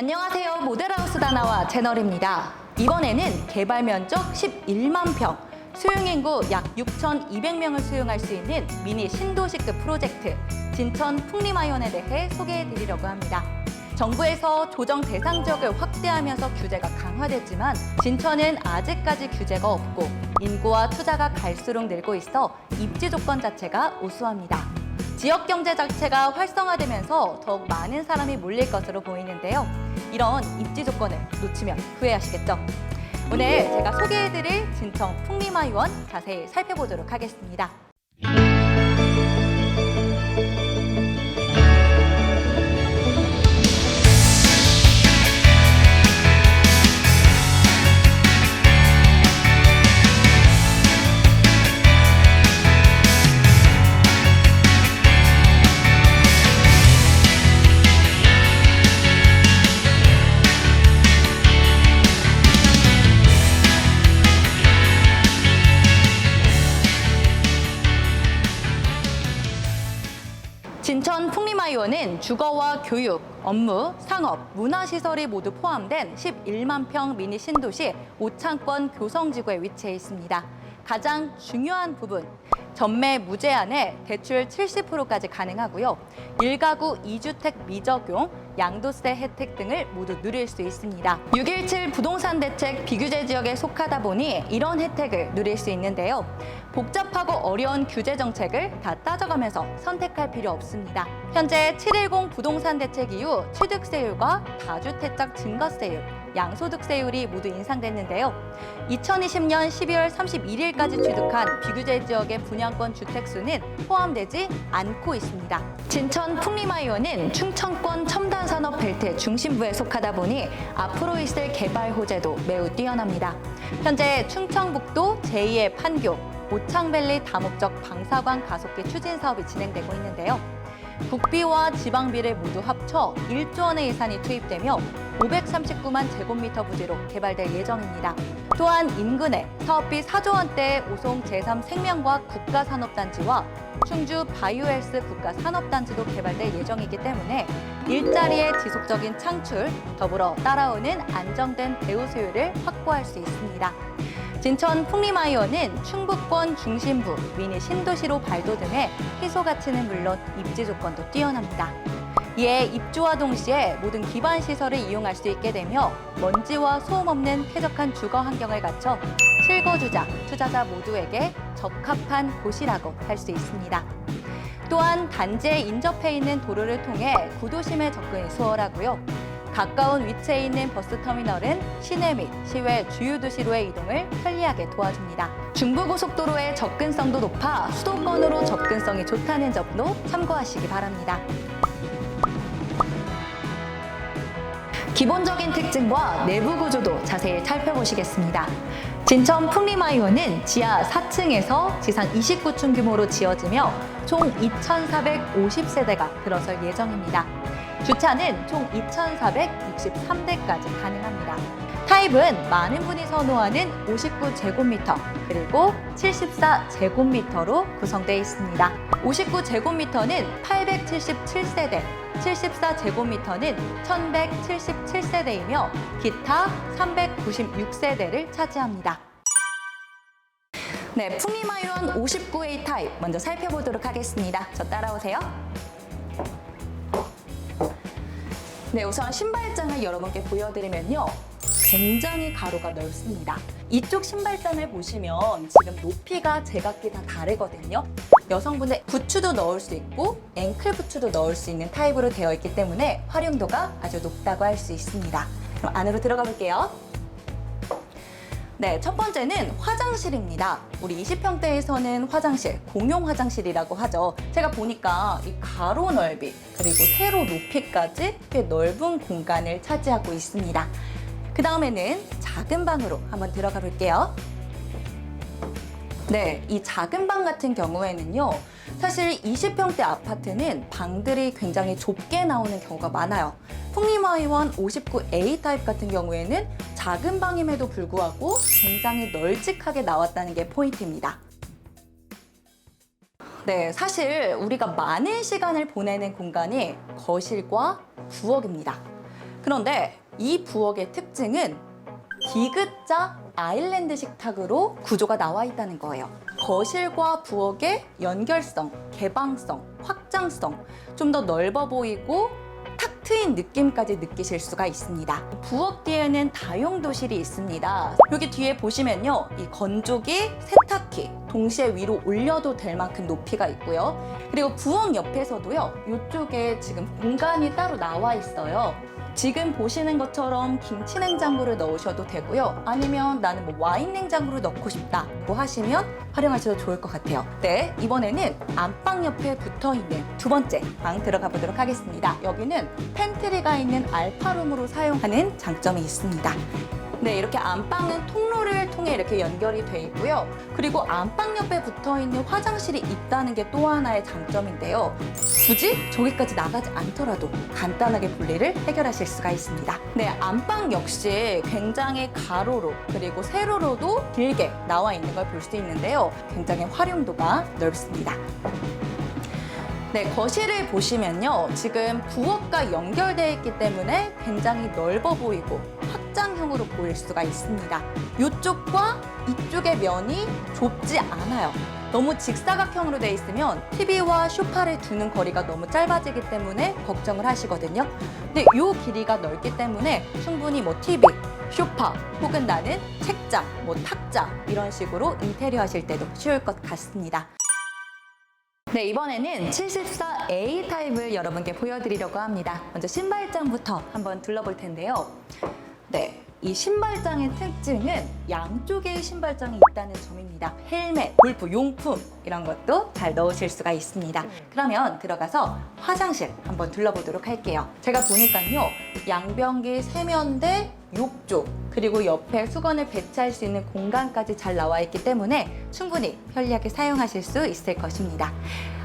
안녕하세요. 모델하우스 다나와 채널입니다. 이번에는 개발 면적 11만 평, 수용 인구 약 6,200명을 수용할 수 있는 미니 신도시급 프로젝트 진천 풍림아이원에 대해 소개해 드리려고 합니다. 정부에서 조정 대상 지역을 확대하면서 규제가 강화됐지만 진천은 아직까지 규제가 없고 인구와 투자가 갈수록 늘고 있어 입지 조건 자체가 우수합니다. 지역 경제 자체가 활성화되면서 더욱 많은 사람이 몰릴 것으로 보이는데요. 이런 입지 조건을 놓치면 후회하시겠죠? 오늘 제가 소개해드릴 진천 풍림아이원 자세히 살펴보도록 하겠습니다. 풍림아이원은 주거와 교육, 업무, 상업, 문화시설이 모두 포함된 11만 평 미니 신도시 오창권 교성지구에 위치해 있습니다. 가장 중요한 부분, 전매 무제한에 대출 70%까지 가능하고요. 1가구 2주택 미적용, 양도세 혜택 등을 모두 누릴 수 있습니다. 6.17 부동산 대책 비규제 지역에 속하다 보니 이런 혜택을 누릴 수 있는데요. 복잡하고 어려운 규제 정책을 다 따져가면서 선택할 필요 없습니다. 현재 710 부동산 대책 이후 취득세율과 다주택자 증가세율, 양소득세율이 모두 인상됐는데요. 2020년 12월 31일까지 취득한 비규제 지역의 분양권 주택 수는 포함되지 않고 있습니다. 진천 풍림아이원은 충청권 첨단 산업 벨트 중심부에 속하다 보니 앞으로 있을 개발 호재도 매우 뛰어납니다. 현재 충청북도 제2의 판교, 오창밸리 다목적 방사관 가속기 추진 사업이 진행되고 있는데요. 국비와 지방비를 모두 합쳐 1조 원의 예산이 투입되며 539만 제곱미터 부지로 개발될 예정입니다. 또한 인근에 사업비 4조 원대의 오송 제3 생명과학 국가산업단지와 충주 바이오헬스 국가산업단지도 개발될 예정이기 때문에 일자리의 지속적인 창출, 더불어 따라오는 안정된 배우 수요를 확보할 수 있습니다. 진천 풍림아이원은 충북권 중심부 미니 신도시로 발돋움해 희소 가치는 물론 입지 조건도 뛰어납니다. 이에 입주와 동시에 모든 기반 시설을 이용할 수 있게 되며 먼지와 소음 없는 쾌적한 주거 환경을 갖춰 실거주자, 투자자 모두에게 적합한 곳이라고 할 수 있습니다. 또한 단지에 인접해 있는 도로를 통해 구도심에 접근이 수월하고요. 가까운 위치에 있는 버스터미널은 시내 및 시외 주요 도시로의 이동을 편리하게 도와줍니다. 중부고속도로의 접근성도 높아 수도권으로 접근성이 좋다는 점도 참고하시기 바랍니다. 기본적인 특징과 내부 구조도 자세히 살펴보시겠습니다. 진천 풍림아이원은 지하 4층에서 지상 29층 규모로 지어지며 총 2,450세대가 들어설 예정입니다. 주차는 총 2,463대까지 가능합니다. 타입은 많은 분이 선호하는 59제곱미터 그리고 74제곱미터로 구성되어 있습니다. 59제곱미터는 877세대, 74제곱미터는 1177세대이며 기타 396세대를 차지합니다. 네, 풍림아이원 59A 타입 먼저 살펴보도록 하겠습니다. 저 따라오세요. 네, 우선 신발장을 여러분께 보여드리면요. 굉장히 가로가 넓습니다. 이쪽 신발장을 보시면 지금 높이가 제각기 다 다르거든요. 여성분들 부츠도 넣을 수 있고 앵클 부츠도 넣을 수 있는 타입으로 되어 있기 때문에 활용도가 아주 높다고 할 수 있습니다. 그럼 안으로 들어가 볼게요. 네, 첫 번째는 화장실입니다. 우리 20평대에서는 화장실, 공용 화장실이라고 하죠. 제가 보니까 이 가로 넓이, 그리고 세로 높이까지 꽤 넓은 공간을 차지하고 있습니다. 그 다음에는 작은 방으로 한번 들어가 볼게요. 네, 이 작은 방 같은 경우에는요. 사실 20평대 아파트는 방들이 굉장히 좁게 나오는 경우가 많아요. 풍림아이원 59A 타입 같은 경우에는 작은 방임에도 불구하고 굉장히 널찍하게 나왔다는 게 포인트입니다. 네, 사실 우리가 많은 시간을 보내는 공간이 거실과 부엌입니다. 그런데 이 부엌의 특징은 디귿자 아일랜드 식탁으로 구조가 나와 있다는 거예요. 거실과 부엌의 연결성, 개방성, 확장성 좀 더 넓어 보이고 탁 트인 느낌까지 느끼실 수가 있습니다. 부엌 뒤에는 다용도실이 있습니다. 여기 뒤에 보시면요. 이 건조기, 세탁기 동시에 위로 올려도 될 만큼 높이가 있고요. 그리고 부엌 옆에서도요. 이쪽에 지금 공간이 따로 나와 있어요. 지금 보시는 것처럼 김치 냉장고를 넣으셔도 되고요. 아니면 나는 뭐 와인 냉장고를 넣고 싶다. 고 하시면 활용하셔도 좋을 것 같아요. 네, 이번에는 안방 옆에 붙어 있는 두 번째 방 들어가 보도록 하겠습니다. 여기는 팬트리가 있는 알파룸으로 사용하는 장점이 있습니다. 네, 이렇게 안방은 통로를 통해 이렇게 연결이 돼 있고요. 그리고 안방 옆에 붙어 있는 화장실이 있다는 게 또 하나의 장점인데요. 굳이 저기까지 나가지 않더라도 간단하게 분리를 해결하실 수가 있습니다. 네, 안방 역시 굉장히 가로로 그리고 세로로도 길게 나와 있는 걸 볼 수 있는데요. 굉장히 활용도가 넓습니다. 네, 거실을 보시면요. 지금 부엌과 연결되어 있기 때문에 굉장히 넓어 보이고 확장형으로 보일 수가 있습니다. 이쪽과 이쪽의 면이 좁지 않아요. 너무 직사각형으로 돼 있으면 TV와 소파를 두는 거리가 너무 짧아지기 때문에 걱정을 하시거든요. 근데 이 길이가 넓기 때문에 충분히 뭐 TV, 소파 혹은 나는 책장, 뭐 탁자 이런 식으로 인테리어 하실 때도 쉬울 것 같습니다. 네, 이번에는 74A 타입을 여러분께 보여드리려고 합니다. 먼저 신발장부터 한번 둘러볼 텐데요. 네, 이 신발장의 특징은 양쪽에 신발장이 있다는 점입니다. 헬멧, 골프, 용품 이런 것도 잘 넣으실 수가 있습니다. 그러면 들어가서 화장실 한번 둘러보도록 할게요. 제가 보니까요, 양변기, 세면대, 욕조 그리고 옆에 수건을 배치할 수 있는 공간까지 잘 나와 있기 때문에 충분히 편리하게 사용하실 수 있을 것입니다.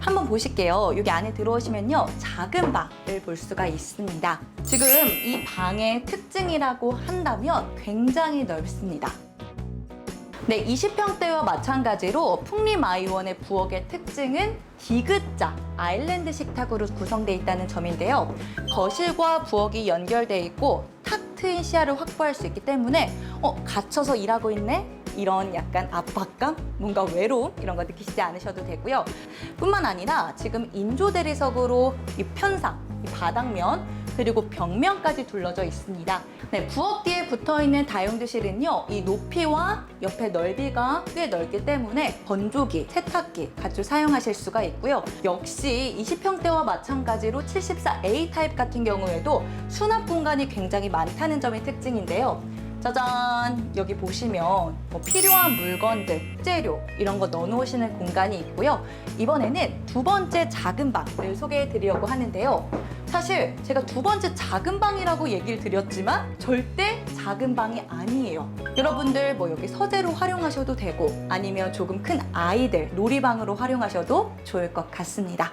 한번 보실게요. 여기 안에 들어오시면요. 작은 방을 볼 수가 있습니다. 지금 이 방의 특징이라고 한다면 굉장히 넓습니다. 네, 20평대와 마찬가지로 풍림아이원의 부엌의 특징은 디귿자 아일랜드 식탁으로 구성되어 있다는 점인데요. 거실과 부엌이 연결되어 있고 탁 트인 시야를 확보할 수 있기 때문에 어, 갇혀서 일하고 있네? 이런 약간 압박감, 뭔가 외로움 이런 거 느끼시지 않으셔도 되고요. 뿐만 아니라 지금 인조 대리석으로 이 편상, 이 바닥면 그리고 벽면까지 둘러져 있습니다. 네, 부엌 뒤에 붙어 있는 다용도실은요, 이 높이와 옆에 넓이가 꽤 넓기 때문에 건조기, 세탁기 같이 사용하실 수가 있고요. 역시 20평대와 마찬가지로 74A 타입 같은 경우에도 수납 공간이 굉장히 많다는 점이 특징인데요. 짜잔! 여기 보시면 뭐 필요한 물건들, 재료 이런 거 넣어놓으시는 공간이 있고요. 이번에는 두 번째 작은 방을 소개해 드리려고 하는데요. 사실 제가 두 번째 작은 방이라고 얘기를 드렸지만 절대 작은 방이 아니에요. 여러분들 뭐 여기 서재로 활용하셔도 되고 아니면 조금 큰 아이들 놀이방으로 활용하셔도 좋을 것 같습니다.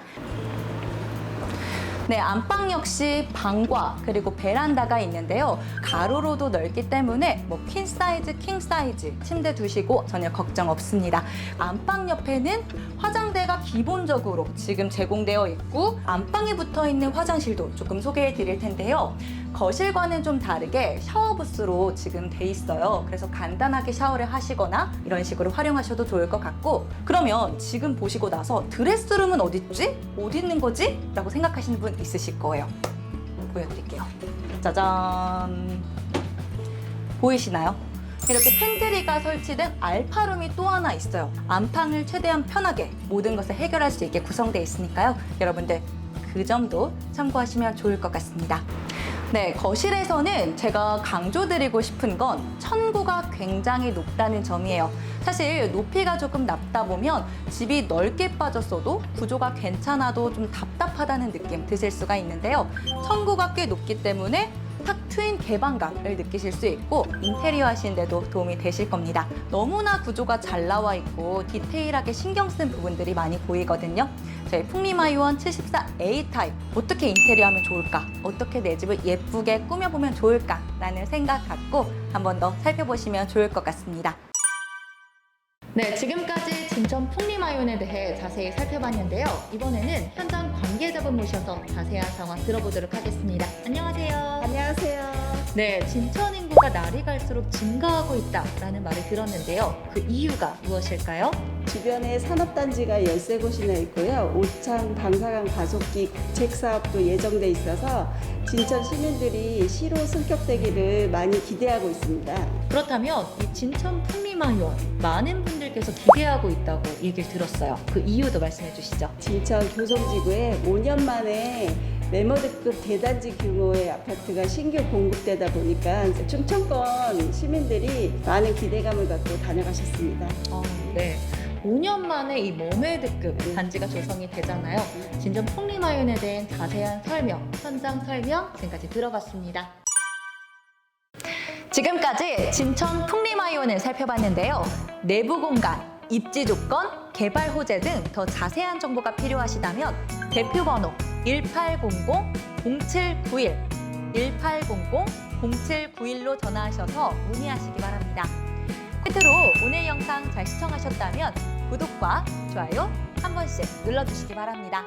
네, 안방 역시 방과 그리고 베란다가 있는데요. 가로로도 넓기 때문에 뭐 퀸 사이즈, 킹 사이즈 침대 두시고 전혀 걱정 없습니다. 안방 옆에는 화장대가 기본적으로 지금 제공되어 있고 안방에 붙어 있는 화장실도 조금 소개해 드릴 텐데요. 거실과는 좀 다르게 샤워 부스로 지금 돼 있어요. 그래서 간단하게 샤워를 하시거나 이런 식으로 활용하셔도 좋을 것 같고 그러면 지금 보시고 나서 드레스룸은 어딨지? 어디 있는 거지? 라고 생각하시는 분 있으실 거예요. 보여드릴게요. 짜잔. 보이시나요? 이렇게 팬트리가 설치된 알파룸이 또 하나 있어요. 안방을 최대한 편하게 모든 것을 해결할 수 있게 구성되어 있으니까요. 여러분들 그 점도 참고하시면 좋을 것 같습니다. 네, 거실에서는 제가 강조드리고 싶은 건 천구가 굉장히 높다는 점이에요. 사실 높이가 조금 낮다 보면 집이 넓게 빠졌어도 구조가 괜찮아도 좀 답답하다는 느낌 드실 수가 있는데요. 천구가 꽤 높기 때문에 탁 트인 개방감을 느끼실 수 있고 인테리어 하시는데도 도움이 되실 겁니다. 너무나 구조가 잘 나와 있고 디테일하게 신경 쓴 부분들이 많이 보이거든요. 저희 풍미마이원 74A 타입 어떻게 인테리어 하면 좋을까? 어떻게 내 집을 예쁘게 꾸며보면 좋을까? 라는 생각 갖고 한 번 더 살펴보시면 좋을 것 같습니다. 네, 지금까지 진천 풍리마이온에 대해 자세히 살펴봤는데요. 이번에는 현장 관계자분 모셔서 자세한 상황 들어보도록 하겠습니다. 안녕하세요. 안녕하세요. 네, 진천 인구가 날이 갈수록 증가하고 있다라는 말을 들었는데요. 그 이유가 무엇일까요? 주변에 산업단지가 13곳이나 있고요. 오창 방사강 가속기 국책 사업도 예정돼 있어서 진천 시민들이 시로 승격되기를 많이 기대하고 있습니다. 그렇다면 이 진천 풍리마이온 많은 분들께서 기대하고 있다고 얘기를 들었어요. 그 이유도 말씀해 주시죠. 진천 교성지구에 5년 만에 메모드급 대단지 규모의 아파트가 신규 공급되다 보니까 충청권 시민들이 많은 기대감을 갖고 다녀가셨습니다. 어, 네. 5년 만에 이 머메드급 단지가 조성이 되잖아요. 진전 풍리마연에 대한 자세한 설명, 현장 설명 지금까지 들어봤습니다. 지금까지 진천 풍리마이온을 살펴봤는데요. 내부 공간, 입지 조건, 개발 호재 등 더 자세한 정보가 필요하시다면 대표 번호 1800-0791 1800-0791로 전화하셔서 문의하시기 바랍니다. 끝으로 오늘 영상 잘 시청하셨다면 구독과 좋아요 한 번씩 눌러주시기 바랍니다.